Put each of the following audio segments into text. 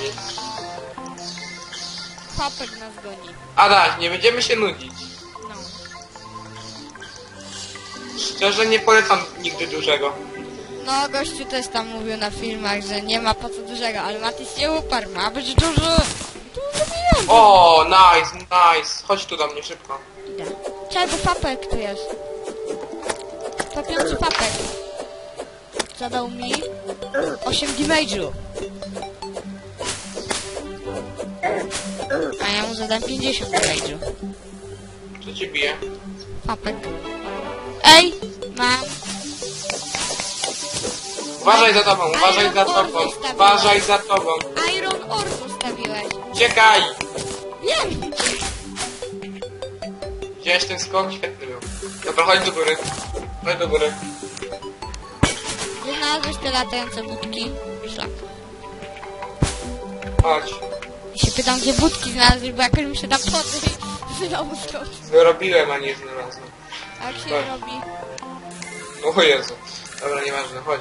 goni? Papek nas goni. Adaś, nie będziemy się nudzić. No. Szczerze nie polecam nigdy dużego. No, gościu też tam mówił na filmach, że nie ma po co dużego, ale Matis nie uparł, ma być. Duży pieniądze. O, nice, nice. Chodź tu do mnie szybko. Idę. Czego papek tu jest? Topiący papek. Zadał mi 8 damage'u. A ja mu zadam 50 damage'u. Co ci bije? Papek. Ej! Mam. Uważaj za tobą, uważaj za tobą, uważaj za tobą. Iron Ore zostawiłeś. Uciekaj! Wiem! Widziałeś ten skok? Świetny był. Dobra, chodź do góry. Chodź do góry. Znalazłeś te latające budki? Szlak. Chodź. I się pytam, gdzie budki znalazłeś, bo jakoś mi się tam podejść. Znowu skoczył. Wyrobiłem, a nie znalazłem. A jak się Tak. robi? O Jezu. Dobra, nieważne, chodź.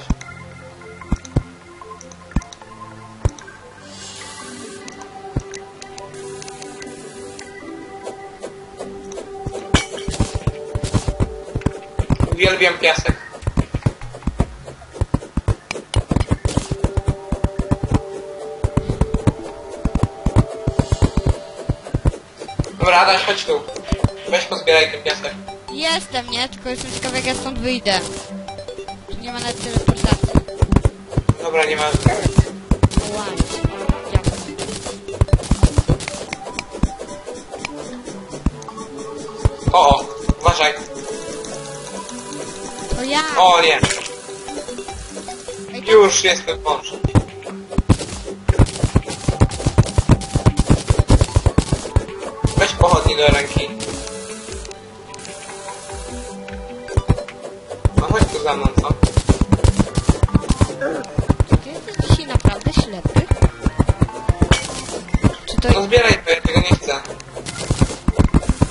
Uwielbiam piasek. Dobra, Adaś, chodź tu. Weź pozbieraj ten piasek. Jestem, nie? Tylko jestem ciekawy, jak ja stąd wyjdę. Tu nie ma nawet teleportacji. Dobra, nieważne. Łaj. Jak? O, o, uważaj. To ja! O, nie. Ej, Już jestem wąż. Do ręki. No chodź tu za mną, co? Czy ty jesteś dzisiaj naprawdę ślepy? Czy to... No zbieraj to, ja tego nie chcę.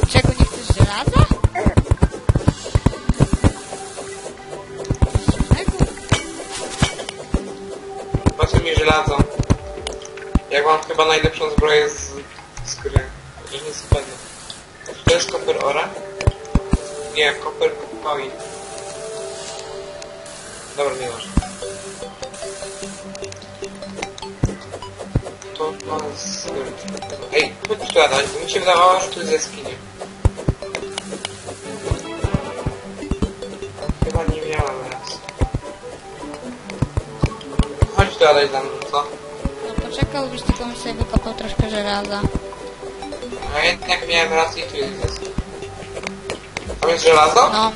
Czego nie chcesz żelaza? Po co mi żelazo? Jak mam chyba najlepszą zbroję z, z gry. I nie. Czy to jest koper ora? Nie, koper coin. Dobra, nie masz. To z... Ej, chodź tu Adaś, bo mi się wydawało, że tu jest jaskinie. Chyba nie miałem raz. Chodź tu Adaś za mną, co? No poczekałbyś tylko mi sobie wykopał troszkę żelaza. A jednak miałem rację, tu jest. Tam jest żelazo? No.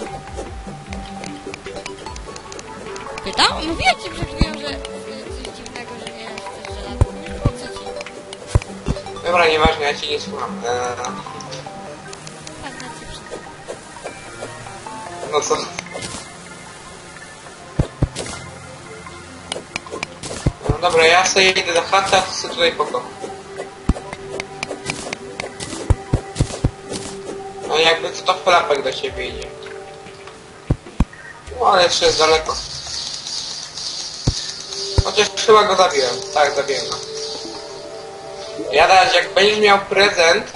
Pytał? Mówiłem ci przed chwilą, że coś dziwnego, że nie chcesz po co ci? Dobra, nieważne, ja ci nie słucham. Eee, na no co? No dobra, ja sobie idę do chaty, a ty sobie tutaj poko. To chlapek do ciebie idzie. No ale jeszcze jest daleko. Chociaż chyba go zabiłem. Tak, zabiłem go. Jadać, jak będziesz miał prezent,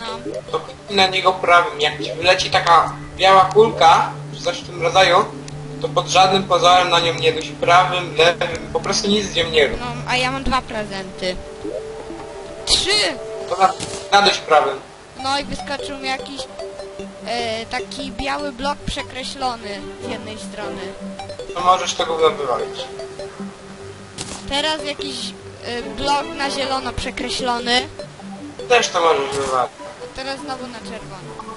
No. to na niego prawym. Jak ci wyleci taka biała kulka, czy coś w tym rodzaju, to pod żadnym pozorem na nią nie duś prawym, lewym, po prostu nic z nią nie rób. No, a ja mam dwa prezenty. Trzy! To na, na dość prawym. No i wyskoczył mi jakiś e, taki biały blok przekreślony z jednej strony. To możesz tego wywalić. Teraz jakiś e, blok na zielono przekreślony. Też to możesz wywalić. A teraz znowu na czerwono.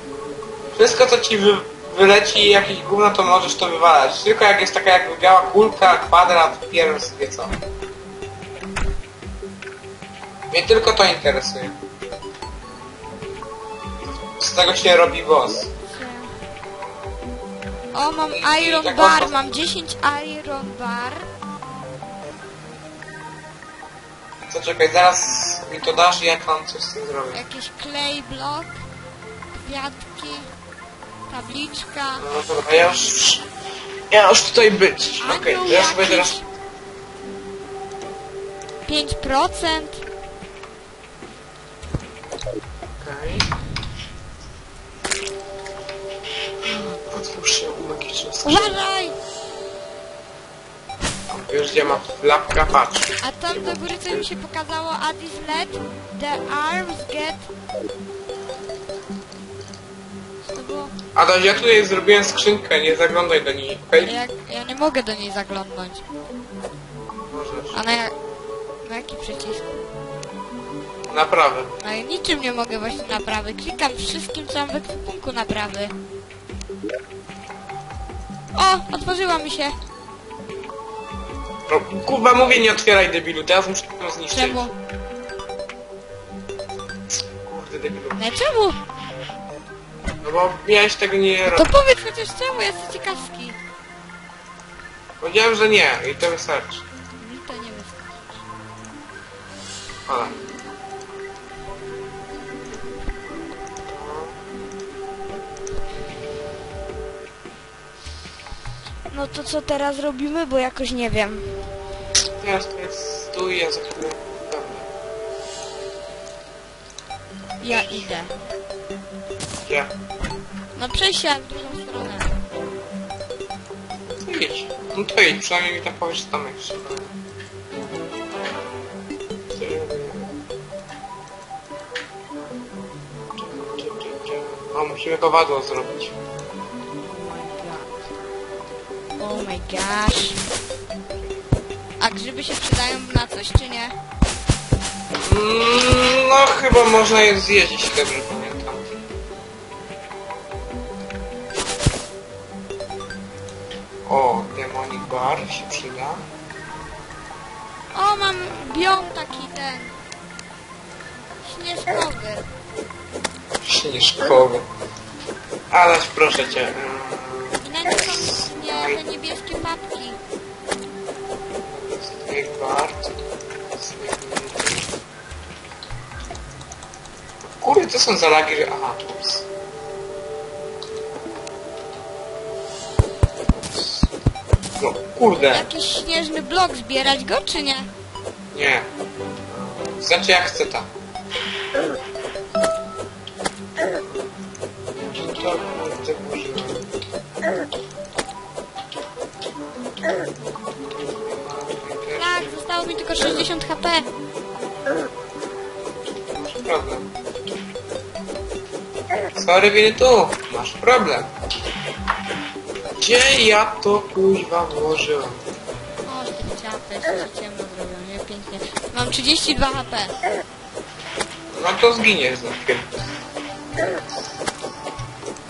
Wszystko co ci wy, wyleci jakieś gówno, to możesz to wywalać. Tylko jak jest taka jakby biała kulka, kwadrat, pierś, wie co. Mnie tylko to interesuje. Z tego się robi boss. O, mam iron tak bar, mam 10 iron bar. To czekaj, zaraz mi to dasz i ja tam coś z tym zrobię. Jakiś clay block, kwiatki, tabliczka, no, no dobra, ja już... Ja już tutaj być. Okej, anioł ja sobie teraz... jakiś, 5%. Uważaj! Już gdzie ma lapka, patrz. A tam do góry coś mi się pokazało, at this let the arms get... Co to było? Adaś, ja tutaj zrobiłem skrzynkę, nie zaglądaj do niej, okej? Jak, ja nie mogę do niej zaglądnąć. Możesz. A na, jak, na jaki przycisk? Naprawę. No i niczym nie mogę właśnie naprawy. Klikam wszystkim, co mam w ekwipunku naprawy. O! Otworzyła mi się. No, kurwa, mówię, nie otwieraj debilu, teraz muszę to zniszczyć. Czemu? Kurde, debilu. Nie, czemu? No bo miałeś tego nie To robić. powiedz chociaż czemu, jestem ciekawski. Powiedziałem, że nie i to wystarczy. Mi to nie wystarczy. Hala. No to co teraz robimy, bo jakoś nie wiem. Teraz to jest stój, ja za chwilę... Ja idę. Ja. No przejść się w drugą stronę. To idź. No to idź, przynajmniej mi tam powiesz, że tam jeszcze. O, musimy kowadło zrobić. My gosh. A grzyby się przydają na coś, czy nie? Mm, No, chyba można je zjeść, jeśli dobrze pamiętam. O, demonic bar się przyda. O, mam biom taki ten. Śnieżkowy. Śnieżkowy. Adaś, proszę cię. mm, I na nim są te niebieskie papki. To? Kurde, co są za lagi, że... Aha. Ups. No, kurde. Jakiś śnieżny blok, zbierać go, czy nie? Nie. Znaczy jak chcę tam. Tylko 60 HP. Masz problem. Sorry, winy tu. Masz problem. Gdzie ja to kuźwa włożyłem? O, te ciapy, jeszcze się ciemno zrobią, nie? Pięknie. Mam 32 HP. No to zginiesz za chwilę.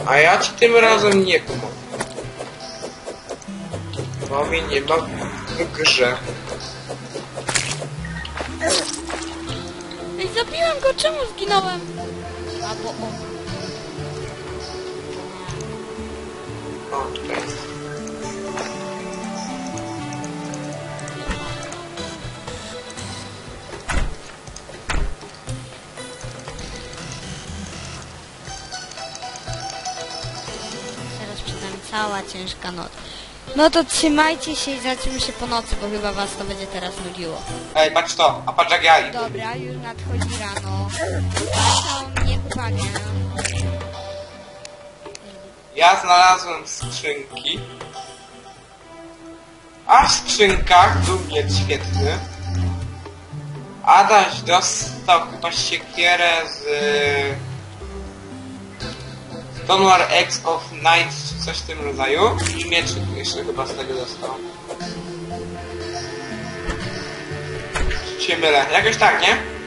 A ja ci tym razem nie pomogę. Bo mnie nie ma w grze. Zabiłem go, czemu zginąłem? A bo o. O, tutaj. Teraz przed nami cała ciężka noc. No to trzymajcie się i zobaczymy się po nocy, bo chyba was to będzie teraz nudziło. Ej, patrz to, a patrz jak ja idę. Dobra, już nadchodzi rano. Uwagę. Ja znalazłem skrzynki. A w skrzynkach był miecz świetny. Adaś dostał chyba siekierę z... Stonewar X of Night, czy coś w tym rodzaju. I miecz jeszcze chyba z tego dostał. Czy się mylę? Jakoś tak, nie?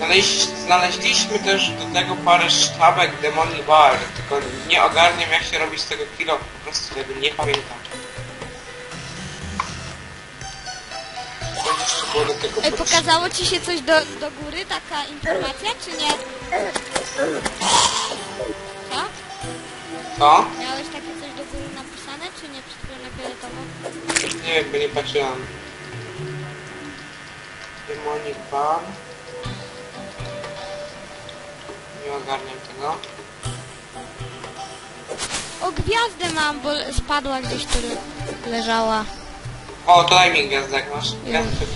Znaleźć, znaleźliśmy też do tego parę sztabek Demoni Bar, tylko nie ogarniam jak się robi z tego kilo, po prostu tego nie pamiętam. Ej, pokazało ci się coś do, do góry, taka informacja, czy nie? Co? Co? Miałeś takie coś do góry napisane, czy nie? Przed chwilą na fioletowo? Nie wiem, bo nie patrzyłem. Demonic Bar. Nie ogarniam tego. O, gwiazdę mam, bo spadła gdzieś tu le- leżała. O, to daj mi gwiazdek, masz gwiazdek.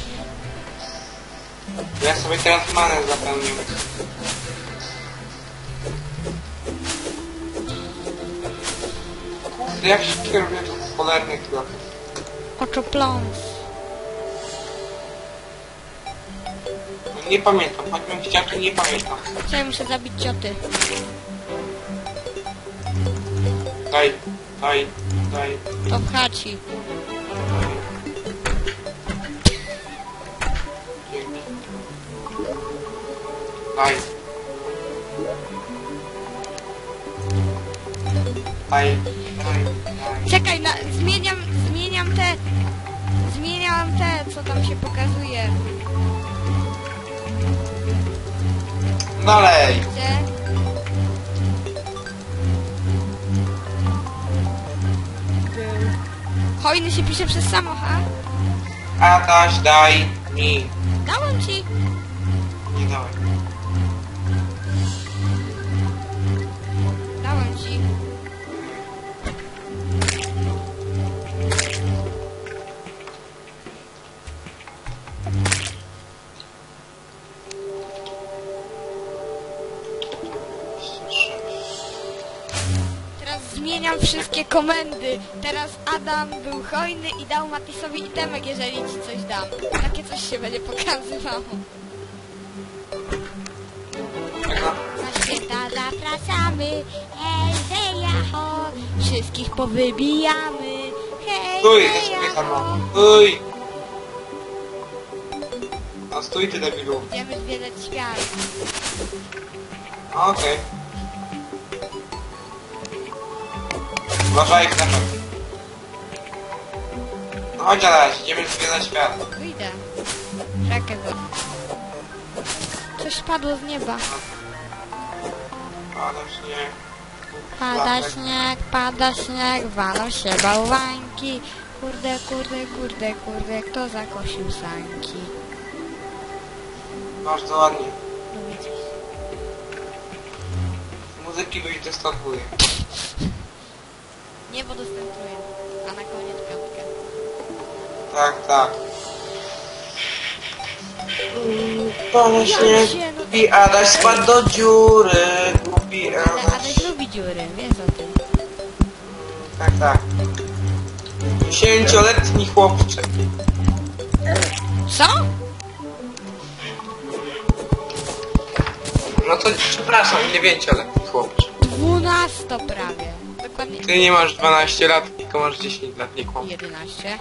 Ja sobie teraz manę zapełnię. Kurde, jak się kieruje to cholerny klap. Oczopląs. Nie pamiętam, choćbym chciał, to nie pamiętam. Co ja muszę zabić cioty? Daj, daj, daj, To chaci. Dzięki. Daj. Daj, daj, daj. Czekaj, na, zmieniam, zmieniam te... Zmieniam te, co tam się pokazuje. Dalej. Był. Hojny się pisze przez samocha. Adaś, daj mi. Dałem ci. Zmieniam wszystkie komendy. Teraz Adam był hojny i dał Matisowi itemek, jeżeli ci coś dam. Takie coś się będzie pokazywało. Na święta zapraszamy, hej, hej, jaho, wszystkich powybijamy, hej, Stój, hej, jest mój jaho. samochód. Stój. No stój ty debilu. Idziemy zwiedzać świat. Okej. Uważaj, knepek. No chodź Adaś, idziemy zwiedzać świat. Wyjdę. Czekaj, bo... Coś spadło z nieba. Adaś, nie. Pada śnieg, pada śnieg, walą się bałwańki. Kurde, kurde, kurde, kurde, kto zakosił sańki? Bardzo ładnie. Muzyki ludzie dostępuje. Niebo dostępuje, a na koniec piątkę. Tak, tak. Pana się, Głupi Adaś spadł do dziury. Głupi Ale Adaś. Adaś lubi dziury, wiesz o tym. Tak, tak. Dziesięcioletni chłopczyk. Co? No to przepraszam, dziewięcioletni chłopczyk. Dwunasto prawie. Dokładnie Ty nie masz 12 lat, tylko masz 10 lat, nie kłam. 11.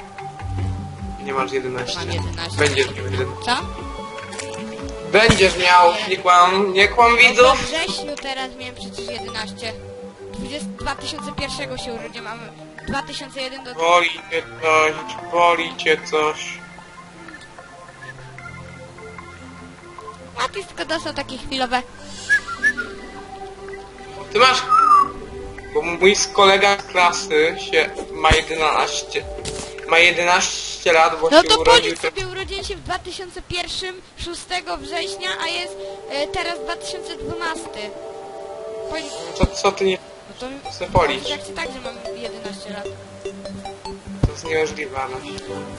Nie masz 11. Mam 11. Będziesz miał 11. Co? Będziesz miał, nie kłam, nie kłam No we widzów. wrześniu teraz miałem przecież 11. 20, 2001 się urodziłem, a 2001 do... Boli cię coś, boli cię coś. Matis tylko dostał takie chwilowe... Ty masz... Bo mój kolega z klasy się ma 11... Ma 11 lat, bo No się to urodził... policz sobie, urodziłem się w 2001, 6 września, a jest e, teraz 2012. Policz... To co ty nie... No to... Co policz? Jak tak, że mam 11 lat. To jest niemożliwe, Adaś.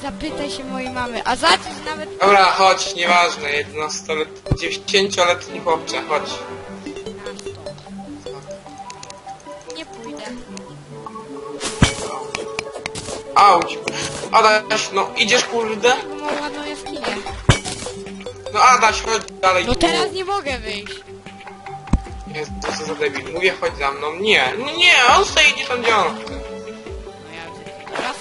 Zapytaj się mojej mamy, a za coś nawet... Dobra, chodź, nieważne, 11-letni, 10-letni chłopcze, chodź. Auć. Adaś, no idziesz kurde? Mam ładną jaskinię. No Adaś, chodź dalej. No teraz nie mogę wyjść. Jezu, co za debil. Mówię, chodź za mną. Nie, no nie, on sobie idzie tam gdzie on chce. No ja widzę teraz.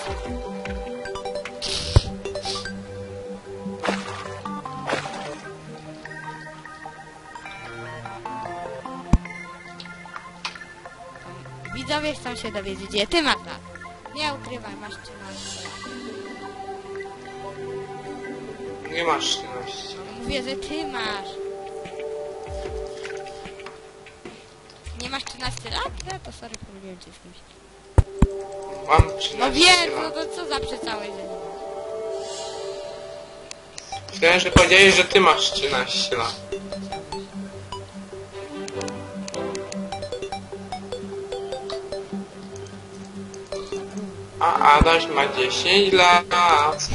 Widzowie chcą się dowiedzieć, gdzie ty masz ukrywaj, masz 13 lat. Nie masz 14. No mówię, że ty masz. Nie masz 13 lat? No to sorry, pomyliłem cię z kimś. Mam 13 No wiem, no lat. to co za przecałe, że nie masz. Myślałem, że powiedziałeś, że ty masz 13 lat. A Adaś ma 10 lat.